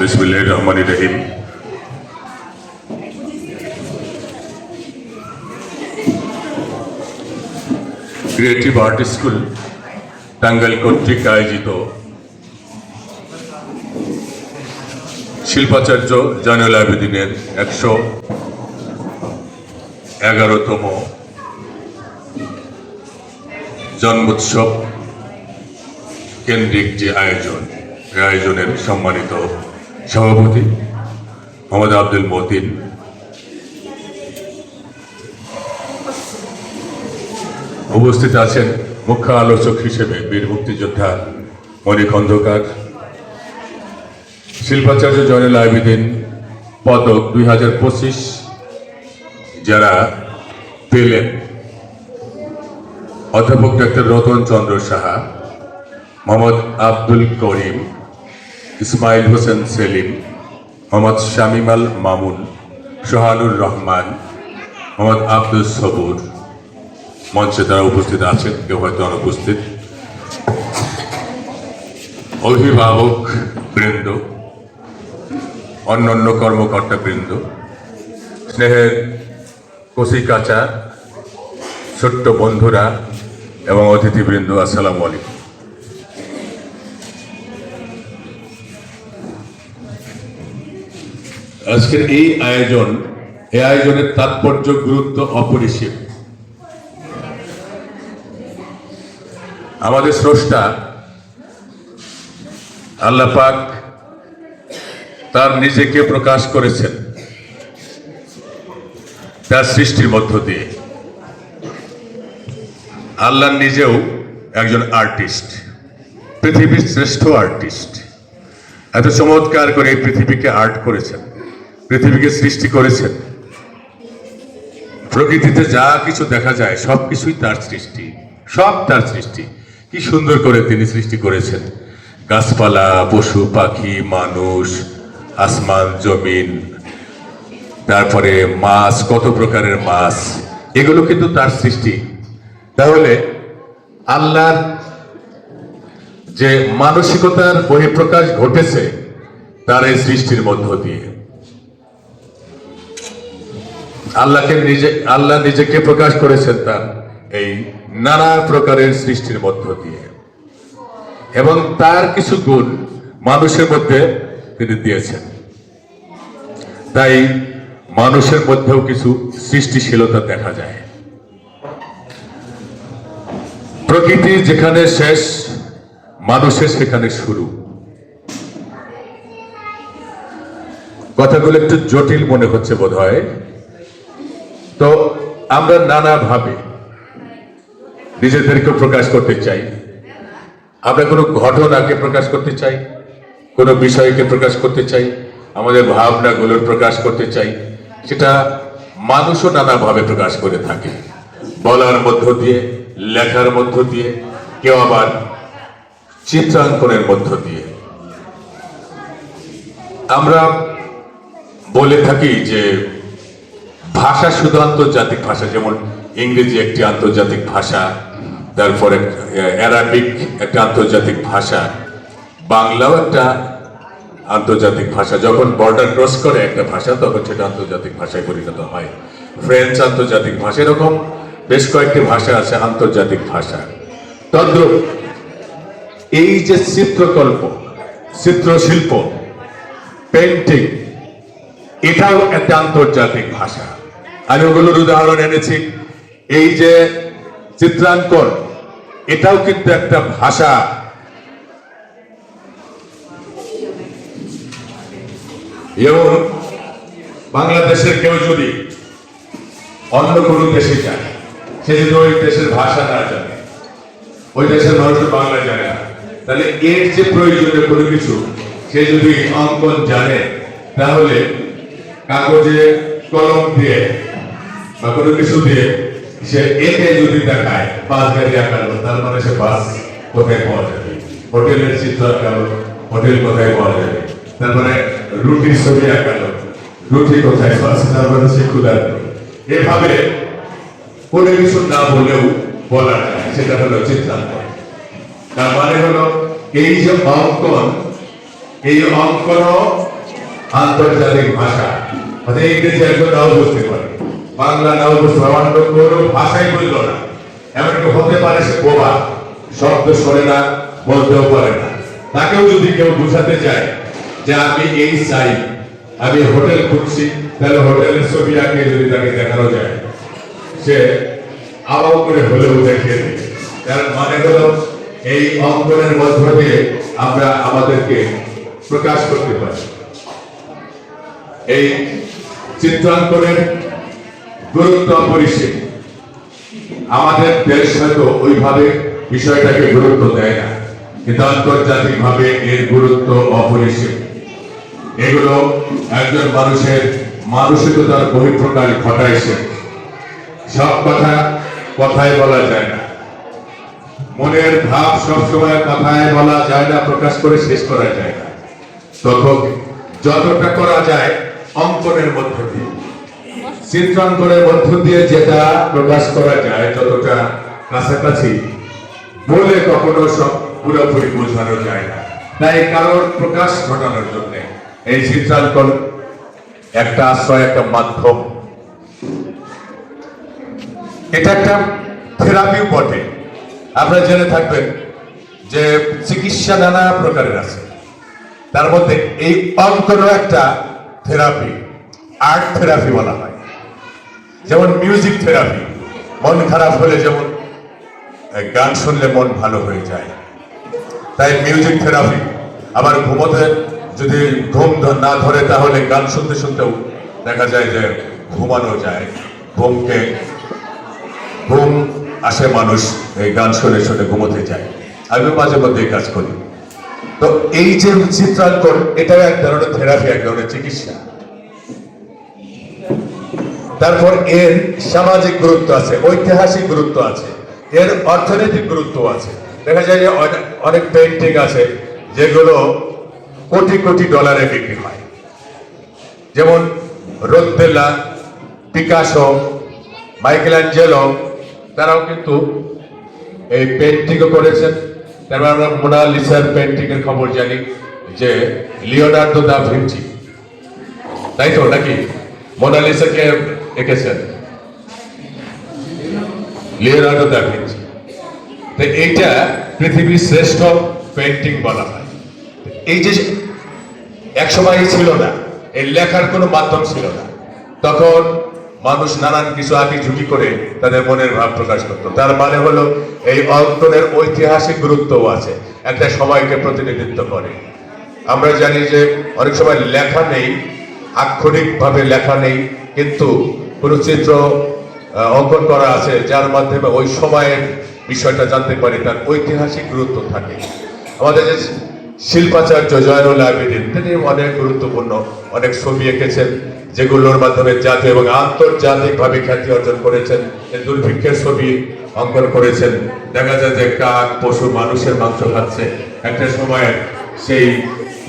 বিসমিল্লাহির রহমানির রহিম ক্রিয়েটিভ আর্ট স্কুল টাঙ্গাইল কর্তৃক আয়োজিত শিল্পাচার্য জয়নুল আবেদিনের একশো এগারোতম জন্মোৎসব কেন্দ্রিক যে আয়োজন, এই আয়োজনের সম্মানিত সভাপতি মোহাম্মদ আব্দুল মতিন। উপস্থিত আছেন মুখ্য আলোচক হিসেবে বীর মুক্তিযোদ্ধা মণি খন্দকার শিল্পাচার্য জয়নুল আবেদিন পদক দুই হাজার পঁচিশ যারা পেলেন, অধ্যাপক ডাক্তার রতন চন্দ্র সাহা, মোহাম্মদ আব্দুল করিম, ইসমাইল হোসেন সেলিম, মোহাম্মদ শামিম আল মামুন, সোহানুর রহমান, মোহাম্মদ আব্দুল সবুর মঞ্চে তারা উপস্থিত আছেন, কেউ হয়তো অনুপস্থিত। অভিভাবক বৃন্দ, অন্যান্য কর্মকর্তা বৃন্দ, স্নেহের কচিকাচা ছোট্ট বন্ধুরা এবং অতিথিবৃন্দ, আসসালামু আলাইকুম। আজকের এই আয়োজন, এই আয়োজনের তাৎপর্য, গুরুত্ব অপরিসীম। আমাদের স্রষ্টা আল্লাহ পাক তার নিজেকে প্রকাশ করেছেন। তার সৃষ্টির মধ্য দিয়ে। আল্লাহ নিজেও একজন আর্টিস্ট, পৃথিবীর শ্রেষ্ঠ আর্টিস্ট। এত চমৎকার করে এই পৃথিবীকে আর্ট করেছেন, পৃথিবীকে সৃষ্টি করেছেন। প্রকৃতিতে যা কিছু দেখা যায়, সব কিছুই তার সৃষ্টি, সব তার সৃষ্টি। কি সুন্দর করে তিনি সৃষ্টি করেছেন। গাছপালা, পশু, পাখি, মানুষ, আসমান, জমিন তারপরে মাছ, কত প্রকারের মাছ, এগুলো কিন্তু তার সৃষ্টি। তাহলে আল্লাহর যে মানসিকতার বহিঃপ্রকাশ ঘটেছে, তার এই সৃষ্টির মধ্য দিয়ে। আল্লাহকে নিজে, আল্লাহ নিজেকে প্রকাশ করেছেন তার এই নানা প্রকারের সৃষ্টির মধ্য দিয়ে। এবং তার কিছু গুণ মানুষের মধ্যে তিনি দিয়েছেন। তাই মানুষের মধ্যেও কিছু সৃষ্টিশীলতা দেখা যায়। প্রকৃতি যেখানে শেষ, মানুষের সেখানে শুরু। কথাগুলো একটু জটিল মনে হচ্ছে বোধ হয় তো আমরা নানাভাবে নিজেদেরকে প্রকাশ করতে চাই। আমরা কোনো ঘটনাকে প্রকাশ করতে চাই, কোনো বিষয়কে প্রকাশ করতে চাই, আমাদের ভাবনাগুলোর প্রকাশ করতে চাই। সেটা মানুষও নানাভাবে প্রকাশ করে থাকে। বলার মধ্য দিয়ে, লেখার মধ্য দিয়ে, কেউ আবার চিত্রাঙ্কনের মধ্য দিয়ে। আমরা বলে থাকি যে, ভাষা শুধু আন্তর্জাতিক ভাষা, যেমন ইংরেজি একটি আন্তর্জাতিক ভাষা, তারপরে অ্যারাবিক একটা আন্তর্জাতিক ভাষা, বাংলাও একটা আন্তর্জাতিক ভাষা। যখন বর্ডার ক্রস করে একটা ভাষা, তখন সেটা আন্তর্জাতিক ভাষায় পরিণত হয়। ফ্রেঞ্চ আন্তর্জাতিক ভাষা এরকম। বেশ কয়েকটি ভাষা আছে আন্তর্জাতিক ভাষা তদ্রুপ এই যে চিত্রকল্প, চিত্রশিল্প পেন্টিং এটাও একটা আন্তর্জাতিক ভাষা। আমি ওগুলোর উদাহরণ এনেছি। এই যে চিত্রাঙ্কন, এটাও কিন্তু একটা ভাষা। এবং বাংলাদেশের কেউ যদি অন্য কোনো দেশে যায়, সে যদি ওই দেশের ভাষা না জানে, ওই দেশের মানুষ বাংলা জানে না, তাহলে এর যে প্রয়োজনীয় কোনো কিছু, সে যদি অঙ্কন জানে, তাহলে কাগজে কলম দিয়ে বা কোনো কিছু দিয়ে সে একে যদি দেখায়, বাস গাড়ি আঁকালো তার মানে সে বাস কোথায় পাওয়া যাবে? হোটেলের চিত্র আঁকালো, হোটেল কোথায় পাওয়া যাবে? তারপরে রুটির ছবি আঁকালো। রুটি কোথায়? আছে তারপরে সেকুলার এভাবে কোনো কিছু না বলেও বলা যায়, সেটা হলো চিত্রাঙ্কন। তার মানে হলো, এই যে অঙ্কন, এই অঙ্কন আন্তর্জাতিক ভাষা। মানে ইংরেজি একজন নাও বুঝতে পারে। বাংলা নাও বুঝতে পারে অন্য কোনো ভাষাই বলল না। এমনকি হতে পারে সে বোবা, শব্দ শোনে না, বলতেও পারে না। তাকেও যদি কেউ বুঝাতে চায় যে আমি এই চাই, আমি হোটেল খুঁজছি, তাহলে হোটেলের ছবি আঁকে যদি তাকে দেখানো যায়। সে আবাও করে হলেও দেখিয়ে তার মানে হলো, এই অঙ্কনের মধ্য দিয়ে আমরা আমাদেরকে প্রকাশ করতে পারি। এই চিত্রাঙ্কনের গুরুত্ব অপরিসীম। আমাদের দেশ হয়তো ওইভাবে বিষয়টাকে গুরুত্ব দেয় না। কিন্তু আন্তর্জাতিক ভাবে এর গুরুত্ব অপরিসীম। এগুলো একজন মানুষের মানসিকতার বহিঃপ্রকাশ ঘটাইছে। সব কথা কথায় বলা যায় না। মনের ভাব সবসময় কথায় বলা যায় না, প্রকাশ করে শেষ করা যায় না। তখন যতটা করা যায় অঙ্কনের মধ্য দিয়ে। চিত্রাঙ্কনের মধ্য দিয়ে যেটা প্রকাশ করা যায় যতটা কাছাকাছি বলে কখনো সব পুরোপুরি বোঝানো যায় না। তাই কারোর প্রকাশ ঘটানোর জন্য এই চিত্রাঙ্কন একটা আশ্রয়, একটা মাধ্যম। এটা একটা থেরাপিও বটে। আপনারা জেনে থাকবেন যে চিকিৎসা নানা প্রকারের আছে। তার মধ্যে এই অঙ্কনও একটা থেরাপি, আর্ট থেরাপি বলা হয়। যেমন মিউজিক থেরাপি, মন খারাপ হলে যেমন গান শুনলে মন ভালো হয়ে যায়। তাই মিউজিক থেরাপি আবার ঘুমোতে যদি ঘুম না ধরে তাহলে গান শুনতে শুনতেও দেখা যায় যে ঘুমানো যায়। ঘুমকে ঘুম আসে মানুষ, এই গান শুনে শুনে ঘুমোতে যায়। আমি মাঝে মধ্যে কাজ করি। তো এই যে চিত্রাঙ্কন এটাও এক ধরনের থেরাপি এক ধরনের চিকিৎসা। তারপর এর সামাজিক গুরুত্ব আছে, ঐতিহাসিক গুরুত্ব আছে, এর অর্থনৈতিক গুরুত্ব আছে। দেখা যায় যে অনে- অনেক পেন্টিং আছে, যেগুলো কোটি কোটি ডলারে বিক্রি হয়। যেমন রোদ্দেলা, পিকাসো মাইকেল অ্যাঞ্জেলো তারাও কিন্তু এই পেন্টিংও করেছেন। তারপর আমরা মোনালিসার পেন্টিং এর খবর জানি যে লিওনার্দো দা ভিঞ্চি। তাই তো নাকি? মোনালিসাকে এঁকেছেন। Leonardo da Vinci. তো এইটা পৃথিবীর শ্রেষ্ঠ পেন্টিং বলা হয়। এই যে এক সময় ছিল না, এই লেখার কোনো মাধ্যম ছিল না। তখন মানুষ নানান কিছু আগে ঝুঁকি করে তাদের মনের ভাব প্রকাশ করত। তার মানে হলো এই অঙ্কনের ঐতিহাসিক গুরুত্বও আছে, একটা সময়কে প্রতিনিধিত্ব করে। আমরা জানি যে অনেক সময় লেখা নেই, আক্ষরিকভাবে লেখা নেই, কিন্তু কোনো চিত্র অঙ্কন করা আছে, যার মাধ্যমে ওই সময়ের বিষয়টা জানতে পারি, তার ঐতিহাসিক গুরুত্ব থাকে। আমাদের যে শিল্পাচার্য জয়নুল আবেদিন, তিনি অনেক গুরুত্বপূর্ণ, অনেক ছবি এঁকেছেন, যেগুলোর মাধ্যমে জাতীয় এবং আন্তর্জাতিকভাবে খ্যাতি অর্জন করেছেন দুর্ভিক্ষের ছবি অঙ্কন করেছেন। দেখা যায় যে কাক, পশু, মানুষের মাংস খাচ্ছে। একটা সময় সেই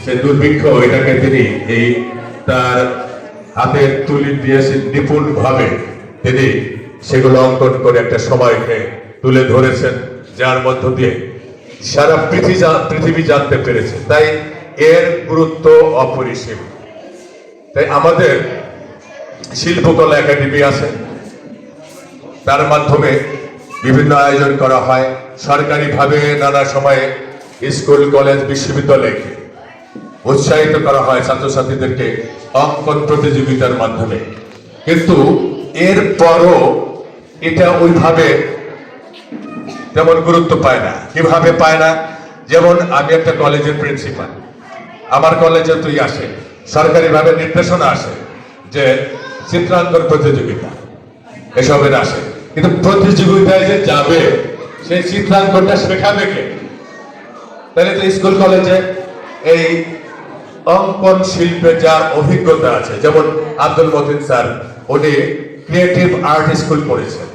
সেই দুর্ভিক্ষ এটাকে তিনি এই তার হাতের তুলি দিয়েছে নিপুণ ভাবে তিনি সেগুলো অঙ্কন করে একটা সময়কে তুলে ধরেছেন, যার মধ্য দিয়ে সারা পৃথিবী পৃথিবী জানতে পেরেছে। তাই এর গুরুত্ব অপরিসীম। তাই আমাদের শিল্পকলা একাডেমি আছে। তার মাধ্যমে বিভিন্ন আয়োজন করা হয়। সরকারিভাবে নানা সময়ে স্কুল, কলেজ বিশ্ববিদ্যালয়কে উৎসাহিত করা হয় ছাত্রছাত্রীদেরকে অঙ্কন প্রতিযোগিতার মাধ্যমে। কিন্তু এরপরও এটা ওইভাবে তেমন গুরুত্ব পায় না। কীভাবে পায় না? যেমন আমি একটা কলেজের প্রিন্সিপাল। আমার কলেজে তুই আসে। সরকারিভাবে নির্দেশনা আসে যে চিত্রাঙ্কন প্রতিযোগিতা। এসবের আসে। কিন্তু প্রতিযোগিতায় যে যাবে, সেই চিত্রাঙ্কনটা শেখাবে কে? তাহলে তো স্কুল কলেজে এই অঙ্কন শিল্পে যার অভিজ্ঞতা আছে, যেমন আব্দুল মতিন স্যার, উনি ক্রিয়েটিভ আর্ট স্কুল পড়েছেন।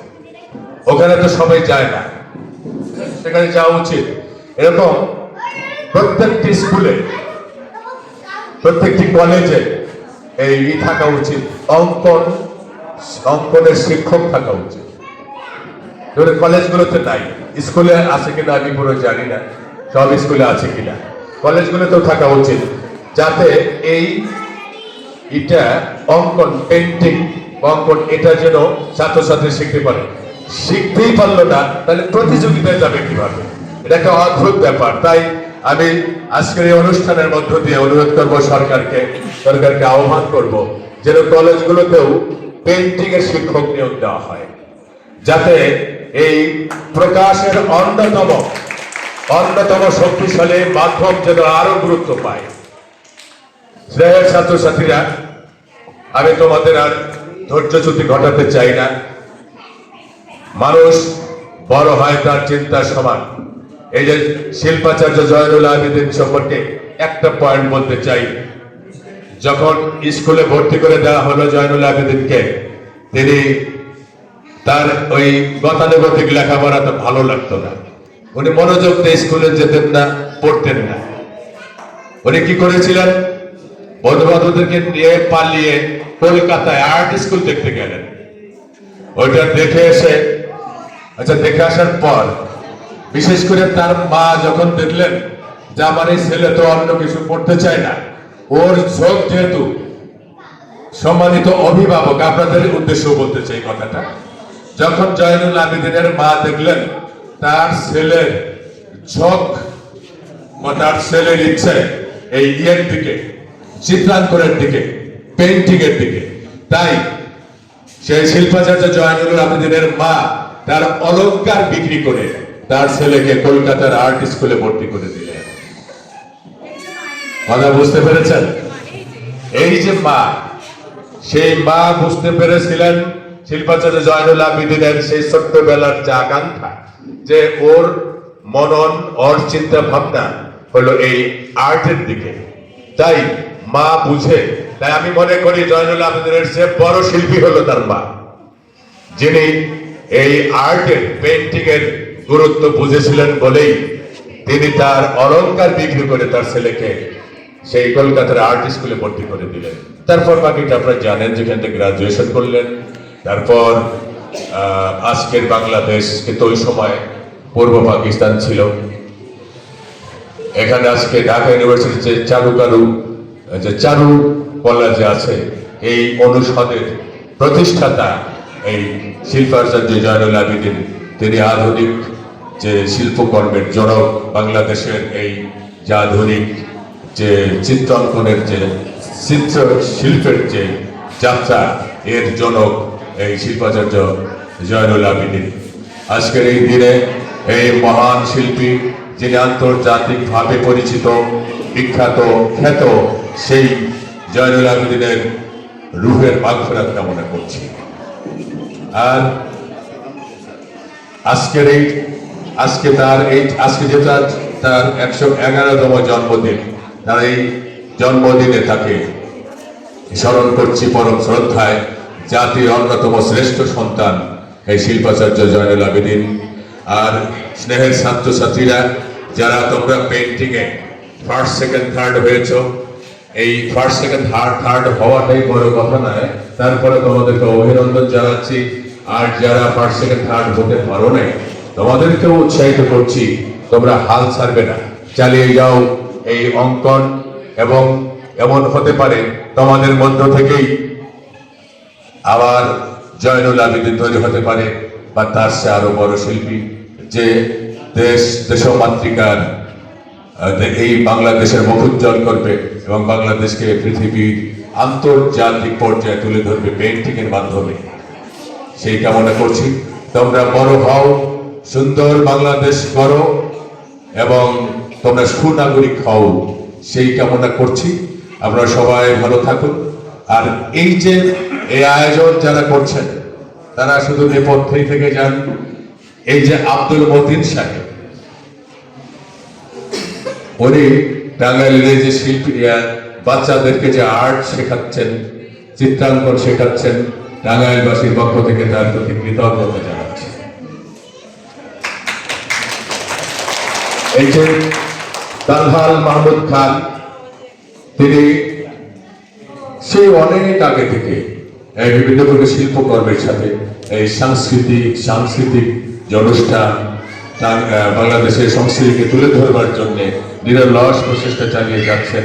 ওখানে তো সবাই যায় না। সেখানে যাওয়া উচিত। এরকম প্রত্যেকটি স্কুলে, প্রত্যেকটি কলেজে এই ই থাকা উচিত। অঙ্কন, অঙ্কনের শিক্ষক থাকা উচিত। ধরে কলেজগুলোতে নাই। স্কুলে আছে কিনা আমি পুরো জানি না। সব স্কুলে আছে কিনা। কলেজগুলোতেও থাকা উচিত। যাতে এই এটা অঙ্কন পেন্টিং অঙ্কন, এটা যেন ছাত্রছাত্রী শিখতে পারে। শিখতেই পারল না, তাহলে প্রতিযোগিতায় যাবে কীভাবে? এটা একটা অদ্ভুত ব্যাপার। তাই আমি আজকের এই অনুষ্ঠানের মধ্য দিয়ে অনুরোধ করব সরকারকে সরকারকে আহ্বান করব যেন কলেজগুলোতেও পেন্টিং এর শিক্ষক নিয়োগ দেওয়া হয়, যাতে এই প্রকাশের অন্যতম অন্যতম শক্তিশালী মাধ্যম যেন আরও গুরুত্ব পায়। শ্রেয়ের ছাত্রছাত্রীরা, আমি তোমাদের আর ধৈর্যচ্যুতি ঘটাতে চাই না। মানুষ বড় হয় তার চিন্তার সমান। এই যে শিল্পাচার্য জয়নুল আবেদিন সম্পর্কে একটা পয়েন্ট বলতে চাই। যখন স্কুলে ভর্তি করে দেওয়া হলো জয়নুল আবেদিনকে, তিনি তার ওই গতানুগতিক লেখাপড়া তো ভালো লাগতো না। উনি মনোযোগ দিয়ে স্কুলে যেতেন না, পড়তেন না। উনি কি করেছিলেন? বন্ধু বান্ধবদেরকে নিয়ে পালিয়ে কলকাতায় আর্ট স্কুল দেখতে গেলেন। ওইটা দেখে এসে আচ্ছা দেখে আসার পর, বিশেষ করে তার মা যখন দেখলেন যে আমার এই ছেলে তো অন্য কিছু পড়তে চায় না, ওর ঝোঁক যেহেতু সম্মানিত অভিভাবক, আপনাদের উদ্দেশ্য বলতে চাই কথাটা, যখন জয়নুল আবেদিনের মা দেখলেন, তার ছেলের ঝোঁক, বা তার ছেলের ইচ্ছে এই ইয়ের দিকে, চিত্রাঙ্কনের দিকে পেন্টিং এর দিকে, তাই সেই শিল্পাচার্য জয়নুল আবেদিনের মা তার অলংকার বিক্রি করে তার ছেলেকে কলকাতার আর্ট স্কুলে ভর্তি করে দিলেন। কথা বুঝতে পেরেছেন? এই যে মা, সেই মা বুঝতে পেরেছিলেন শিল্পাচার্য জয়নুল আবেদিনের সেই ছোট্টবেলার যে আকাঙ্ক্ষা যে ওর মনন, ওর চিন্তা ভাবনা হলো এই আর্টের দিকে। তাই মা বুঝে, তাই আমি মনে করি জয়নুল আবেদিনের চেয়ে বড় শিল্পী হলো তার মা, যিনি এই আর্টের পেন্টিং এর গুরুত্ব বুঝেছিলেন বলেই তিনি তার অলংকার বিক্রি করে তার ছেলেকে সেই কলকাতার আর্ট স্কুলে ভর্তি করে দিলেন। তারপর বাকিটা আপনারা জানেন, যেখান থেকে গ্রাজুয়েশন করলেন। তারপর আজকের বাংলাদেশ কিন্তু ওই সময় পূর্ব পাকিস্তান ছিল। এখানে আজকে ঢাকা ইউনিভার্সিটির যে চারুকারু যে চারু কলেজ আছে, এই অনুষদের প্রতিষ্ঠাতা এই শিল্পাচার্য জয়নুল আবেদিন, তিনি আধুনিক যে শিল্পকর্মের জনক বাংলাদেশের এই যে আধুনিক যে চিত্রাঙ্কনের যে চিত্র শিল্পের যে যাত্রা, এর জনক এই শিল্পাচার্য জয়নুল আবেদিন। আজকের এই দিনে এই মহান শিল্পী যিনি আন্তর্জাতিকভাবে পরিচিত, বিখ্যাত, খ্যাত, সেই জয়নুল আবেদিনের রুহের মাগফেরাত কামনা করছি। আর আজকের এই, আজকে তার এই, আজকে যে তার তার একশো এগারোতম জন্মদিন, তার এই জন্মদিনে তাকে স্মরণ করছি পরম শ্রদ্ধায়, জাতির অন্যতম শ্রেষ্ঠ সন্তান, এই শিল্পাচার্য জয়নুল আবেদিন। আর স্নেহের ছাত্রছাত্রীরা, যারা তোমরা পেন্টিং এ ফার্স্ট সেকেন্ড থার্ড হয়েছ, এই ফার্স্ট সেকেন্ড থার্ড থার্ড হওয়াটাই বড় কথা নয়। তারপরে তোমাদেরকে অভিনন্দন জানাচ্ছি। আর যারা ফার্স্ট সেকেন্ড থার্ড হতে পারো নাই, তোমাদেরকেও উৎসাহিত করছি, তোমরা হাল ছাড়বে না। চালিয়ে যাও এই অঙ্কন এবং এমন হতে পারে তোমাদের মধ্য থেকেই আবার জয়নুল আবেদিন তৈরি হতে পারে বা তার সে আরও বড় শিল্পী যে দেশ, দেশমাতৃকার এই বাংলাদেশের মুখ উজ্জ্বল করবে এবং বাংলাদেশকে পৃথিবীর আন্তর্জাতিক পর্যায়ে তুলে ধরবে পেন্টিং এর মাধ্যমে। সেই কামনা করছি। তোমরা বড় হও, সুন্দর বাংলাদেশ করো এবং তোমরা সুনাগরিক হও, সেই কামনা করছি। আপনারা সবাই ভালো থাকুন। আর এই যে এই আয়োজন যারা করছেন, তারা শুধু নেপথ্যেই থেকে যান। এই যে আব্দুল মতিন সাহেব, উনি টাঙ্গাইলের যে শিল্পীরা বাচ্চাদেরকে যে আর্ট শেখাচ্ছেন, চিত্রাঙ্কন শেখাচ্ছেন টাঙ্গাইলবাসীর পক্ষ থেকে তার প্রতি কৃতজ্ঞতা জানাচ্ছি। এই যে তালহাল মাহমুদ খান, তিনি সেই অনেক আগে থেকে এই বিভিন্ন প্রকার শিল্পকর্মের সাথে এই সাংস্কৃতিক সাংস্কৃতিক যে অনুষ্ঠান বাংলাদেশের সংস্কৃতিকে তুলে ধরবার জন্য নিরলস প্রচেষ্টা চালিয়ে যাচ্ছেন।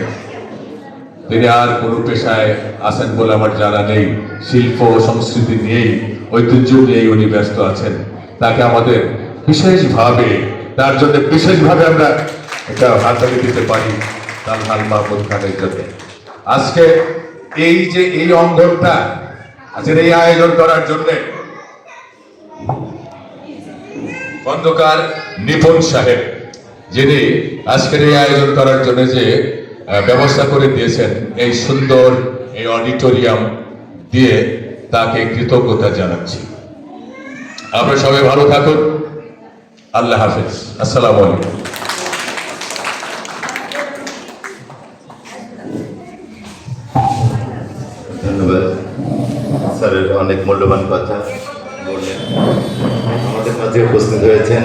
তিনি আর কোনো পেশায় আছেন বলে আমার জানা নেই। শিল্প সংস্কৃতি নিয়েই, ঐতিহ্য নিয়েই উনি ব্যস্ত আছেন। তাকে আমাদের বিশেষভাবে, তার জন্য বিশেষভাবে আমরা একটা হাততালি দিতে পারি তালহাল মাহমুদ খানের জন্য। আজকে এই যে এই অঙ্গনটা, আজকের এই আয়োজন করার জন্যে খন্দকার নিপুণ সাহেব, যিনি আজকের এই আয়োজন করার জন্য যে ব্যবস্থা করে দিয়েছেন এই সুন্দর এই অডিটোরিয়াম দিয়ে তাকে কৃতজ্ঞতা জানাচ্ছি। আপনারা সবাই ভালো থাকুন। আল্লাহ হাফিজ। আসসালামু আলাইকুম। ধন্যবাদ। অনেক মূল্যবান কথা বললেন। আমাদের মাঝে উপস্থিত হয়েছেন।